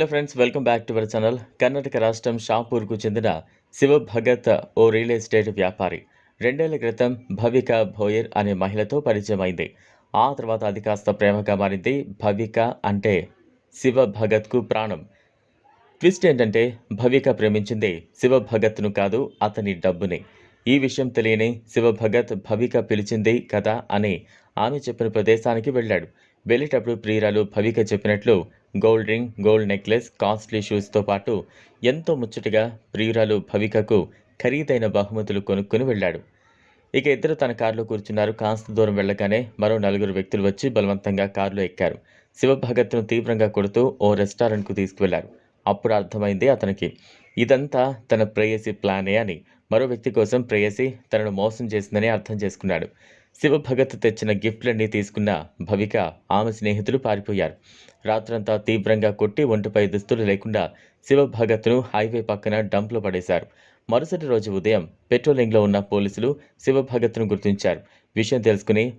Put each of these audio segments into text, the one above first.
Hello friends welcome back to our channel. Karnataka రాష్ట్రం షాపూర్కు చెందిన శివ భగత్ ఓ రియల్ ఎస్టేట్ వ్యాపారి. రెండేళ్ళ క్రితం భవిక భోయర్ అనే మహిళతో పరిచయం అయింది ఆ తర్వాత అది కాస్త ప్రేమగా మారింది. భవిక అంటే శివ భగత్కు ప్రాణం. ట్విస్ట్ ఏంటంటే భవిక ప్రేమించింది శివ భగత్ను కాదు అతని డబ్బుని. ఈ విషయం తెలియని శివ భగత్ భవిక పిలిచింది కదా అని ఆమె చెప్పిన ప్రదేశానికి వెళ్ళాడు. వెళ్ళేటప్పుడు ప్రియురాలు భవిక చెప్పినట్లు gold ring gold necklace costly షూస్తో పాటు ఎంతో ముచ్చటగా ప్రియురాలు భవికకు ఖరీదైన బహుమతులు కొనుక్కొని వెళ్ళాడు. ఇక ఇద్దరు తన కారులో కూర్చున్నారు. కాస్త దూరం వెళ్ళగానే మరో నలుగురు వ్యక్తులు వచ్చి బలవంతంగా కారులో ఎక్కారు. శివభగత్ను తీవ్రంగా కొడుతూ ఓ రెస్టారెంట్కు తీసుకువెళ్ళారు. అప్పుడు అర్థమైంది అతనికి ఇదంతా తన ప్రేయసి ప్లానే అని. మరో వ్యక్తి కోసం ప్రేయసి తనను మోసం చేసిందని అర్థం చేసుకున్నాడు. శివభగత్ తెచ్చిన గిఫ్ట్లన్నీ తీసుకున్న భవిక ఆమె స్నేహితులు పారిపోయారు. రాత్రంతా తీవ్రంగా కొట్టి ఒంటిపై దుస్తులు లేకుండా శివభగత్ను హైవే పక్కన డంప్లో పడేశారు. మరుసటి రోజు ఉదయం పెట్రోలింగ్లో ఉన్న పోలీసులు శివభగత్ను గుర్తించారు. విషయం తెలుసుకుని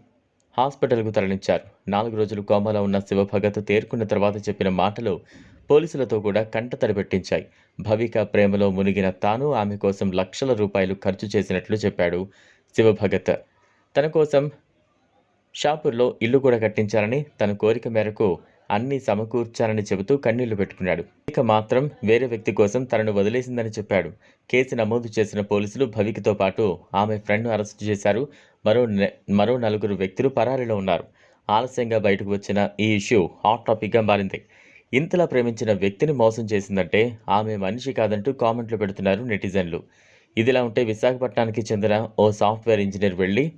హాస్పిటల్కు తరలించారు. నాలుగు రోజులు కోమాలో ఉన్న శివభగత్ తేరుకున్న తర్వాత చెప్పిన మాటలు పోలీసులతో కూడా కంటతడి పెట్టించాయి భవిక ప్రేమలో మునిగిన తాను ఆమె కోసం లక్షల రూపాయలు ఖర్చు చేసినట్లు చెప్పాడు శివభగత్. తన కోసం షాపూర్లో ఇల్లు కూడా కట్టించాలని తన కోరిక మేరకు అన్ని సమకూర్చానని చెబుతూ కన్నీళ్ళు పెట్టుకున్నాడు. ఇక మాత్రం వేరే వ్యక్తి కోసం తనను వదిలేసిందని చెప్పాడు. కేసు నమోదు చేసిన పోలీసులు భవికతో పాటు ఆమె ఫ్రెండ్ను అరెస్టు చేశారు. మరో నె- మరో నలుగురు వ్యక్తులు పరారీలో ఉన్నారు. ఆలస్యంగా బయటకు వచ్చిన ఈ ఇష్యూ హాట్ టాపిక్గా మారింది. ఇంతలా ప్రేమించిన వ్యక్తిని మోసం చేసిందంటే ఆమె మనిషి కాదంటూ కామెంట్లు పెడుతున్నారు నెటిజన్లు. ఇదిలా ఉంటే విశాఖపట్నానికి చెందిన ఓ సాఫ్ట్వేర్ ఇంజనీర్ వెళ్ళి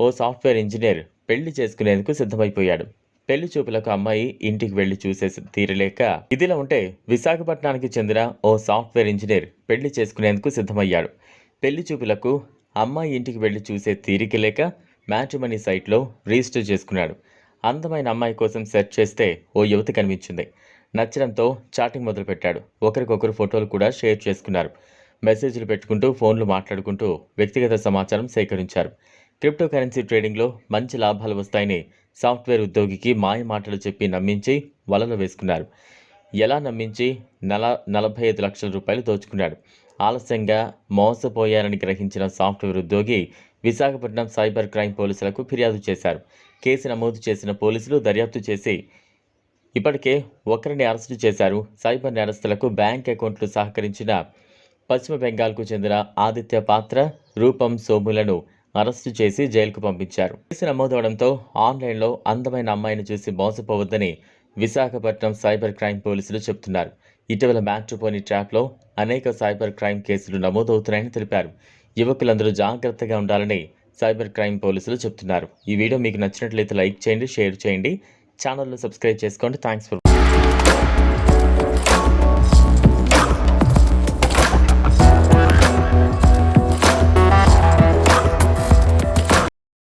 ఓ సాఫ్ట్వేర్ ఇంజనీర్ పెళ్ళి చేసుకునేందుకు సిద్ధమైపోయాడు. పెళ్ళి చూపులకు అమ్మాయి ఇంటికి వెళ్ళి చూసే తీరలేక ఇదిలా ఉంటే విశాఖపట్నానికి చెందిన ఓ సాఫ్ట్వేర్ ఇంజనీర్ పెళ్ళి చేసుకునేందుకు సిద్ధమయ్యాడు. పెళ్ళి చూపులకు అమ్మాయి ఇంటికి వెళ్ళి చూసే తీరిక లేక మ్యాట్రిమనీ సైట్లో రిజిస్టర్ చేసుకున్నాడు. అందమైన అమ్మాయి కోసం సెర్చ్ చేస్తే ఓ యువతి కనిపించింది. నచ్చడంతో చాటింగ్ మొదలుపెట్టాడు. ఒకరికొకరు ఫోటోలు కూడా షేర్ చేసుకున్నారు. మెసేజ్లు పెట్టుకుంటూ ఫోన్లు మాట్లాడుకుంటూ వ్యక్తిగత సమాచారం సేకరించారు. క్రిప్టో కరెన్సీ ట్రేడింగ్లో మంచి లాభాలు వస్తాయని సాఫ్ట్వేర్ ఉద్యోగికి మాయ మాటలు చెప్పి నమ్మించి వలలో వేసుకున్నారు. ఎలా నమ్మించి? నల నలభై ఐదు లక్షల రూపాయలు దోచుకున్నాడు. ఆలస్యంగా మోసపోయారని గ్రహించిన సాఫ్ట్వేర్ ఉద్యోగి విశాఖపట్నం సైబర్ క్రైమ్ పోలీసులకు ఫిర్యాదు చేశారు. కేసు నమోదు చేసిన పోలీసులు దర్యాప్తు చేసి ఇప్పటికే ఒకరిని అరెస్టు చేశారు. సైబర్ నేరస్తులకు బ్యాంక్ అకౌంట్లు సహకరించిన పశ్చిమ బెంగాల్కు చెందిన ఆదిత్య పాత్ర రూపం సోములను అరెస్టు చేసి జైలుకు పంపించారు. కేసు నమోదవడంతో ఆన్లైన్లో అందమైన అమ్మాయిని చూసి మోసపోవద్దని విశాఖపట్నం సైబర్ క్రైమ్ పోలీసులు చెబుతున్నారు. ఇటీవల మ్యాట్రోపోని ట్రాప్లో అనేక సైబర్ క్రైమ్ కేసులు నమోదవుతున్నాయని తెలిపారు. యువకులందరూ జాగ్రత్తగా ఉండాలని సైబర్ క్రైమ్ పోలీసులు చెబుతున్నారు. ఈ వీడియో మీకు నచ్చినట్లయితే లైక్ చేయండి షేర్ చేయండి. ఛానల్ను సబ్స్క్రైబ్ చేసుకోండి. Thanks for